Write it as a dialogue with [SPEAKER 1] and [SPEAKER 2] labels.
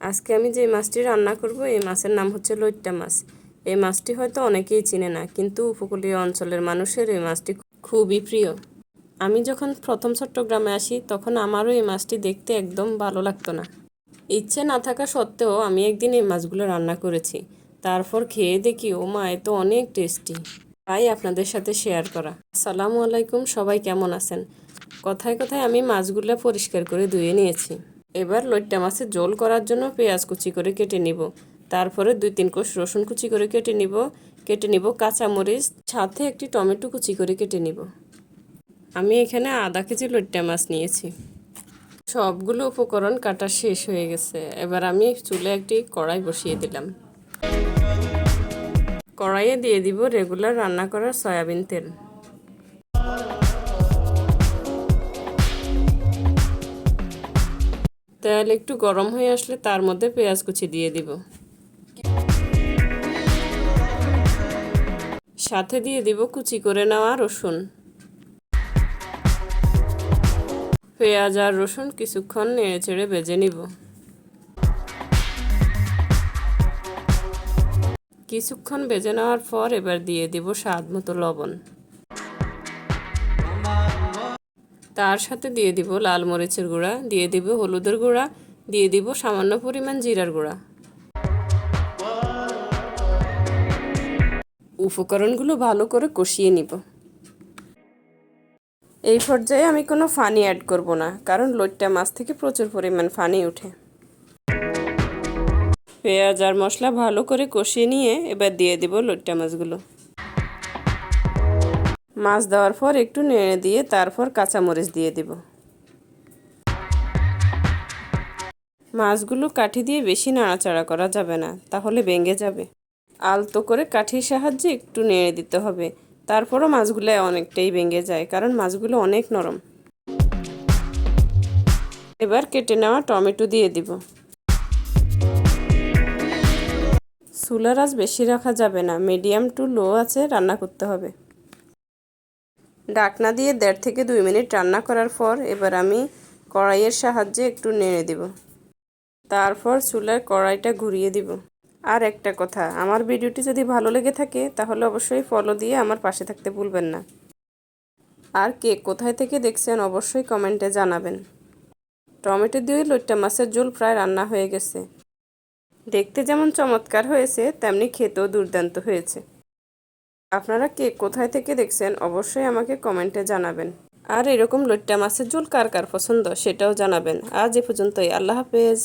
[SPEAKER 1] আজকে আমি যে মাছটি রান্না করব, এই মাছের নাম হচ্ছে লইট্টা মাছ। এই মাছটি হয়তো অনেকেই চিনে না, কিন্তু উপকূলীয় অঞ্চলের মানুষের এই মাছটি খুবই প্রিয়। আমি যখন প্রথম চট্টগ্রামে আসি, তখন আমারও এই মাছটি দেখতে একদম ভালো লাগতো না। ইচ্ছে না থাকা সত্ত্বেও আমি একদিন এই মাছগুলো রান্না করেছি। তারপর খেয়ে দেখি, ও মা, এ তো অনেক টেস্টি। তাই আপনাদের সাথে শেয়ার করা। আসসালামু আলাইকুম, সবাই কেমন আছেন? কথায় কথায় আমি মাছগুলো পরিষ্কার করে ধুয়ে নিয়েছি। এবার লইট্টা মাছের ঝোল করার জন্য পেঁয়াজ কুচি করে কেটে নিব। তারপরে দুই তিন কোষ রসুন কুচি করে কেটে নিব। কেটে নিব কাঁচামরিচ, সাথে একটি টমেটো কুচি করে কেটে নিব। আমি এখানে আধা কেজি লইট্টা মাছ নিয়েছি। সবগুলো উপকরণ কাটা শেষ হয়ে গেছে। এবার আমি চুলে একটি কড়াই বসিয়ে দিলাম। কড়াইয়ে দিয়ে দিব রেগুলার রান্না করা সয়াবিন তেল। তেল একটু গরম হয়ে আসলে তার মধ্যে পেঁয়াজ কুচি দিয়ে দিব। সাথে দিয়ে দিব কুচি করে নেওয়া রসুন। পেঁয়াজ আর রসুন কিছুক্ষণ নেড়ে চেড়ে ভেজে নিব। কিছুক্ষণ বেজে নেওয়ার পর এবার দিয়ে দিব স্বাদ মতো লবণ। তার সাথে দিয়ে দিব লাল মরিচের গুঁড়া, দিয়ে দিব হলুদের গুঁড়া, দিয়ে দিব সামান্য পরিমাণ জিরার গুঁড়া। উপকরণগুলো ভালো করে কষিয়ে নিব। এই পর্যায়ে আমি কোনো ফানি অ্যাড করব না, কারণ লইট্টা মাছ থেকে প্রচুর পরিমাণ ফানি ওঠে পেঁয়াজ আর মশলা ভালো করে কষিয়ে নিয়ে এবার দিয়ে দেব লইট্টা মাছগুলো। মাছ দেওয়ার পর একটু নেড়ে দিয়ে তারপর কাঁচামরিচ দিয়ে দেব। মাছগুলো কাঠি দিয়ে বেশি নাড়াচাড়া করা যাবে না, তাহলে ভেঙে যাবে। আলতো করে কাঠির সাহায্যে একটু নেড়ে দিতে হবে। তারপরও মাছগুলো অনেকটাই ভেঙে যায়, কারণ মাছগুলো অনেক নরম। এবার কেটে নেওয়া টমেটো দিয়ে দিব। চুলার আজ বেশি রাখা যাবে না, মিডিয়াম টু লো আছে রান্না করতে হবে। ডাকনা দিয়ে দেড় থেকে দুই মিনিট রান্না করার পর এবার আমি কড়াইয়ের সাহায্যে একটু নেড়ে দিব। তারপর চুলার কড়াইটা ঘুরিয়ে দিব। আর একটা কথা, আমার ভিডিওটি যদি ভালো লেগে থাকে, তাহলে অবশ্যই ফলো দিয়ে আমার পাশে থাকতে ভুলবেন না। আর কে কোথায় থেকে দেখছেন, অবশ্যই কমেন্টে জানাবেন। টমেটো দিয়ে লইট্টা মাছের ঝোল প্রায় রান্না হয়ে গেছে। দেখতে যেমন চমৎকার হয়েছে, তেমনি খেতেও দুর্দান্ত হয়েছে। আপনারা কে? কোথায় থেকে দেখছেন? অবশ্যই আমাকে কমেন্টে জানাবেন। আর এরকম লইট্টা মাছের ঝোল কার কার পছন্দ সেটাও জানাবেন। আজ এ পর্যন্তই। আল্লাহ হাফেজ।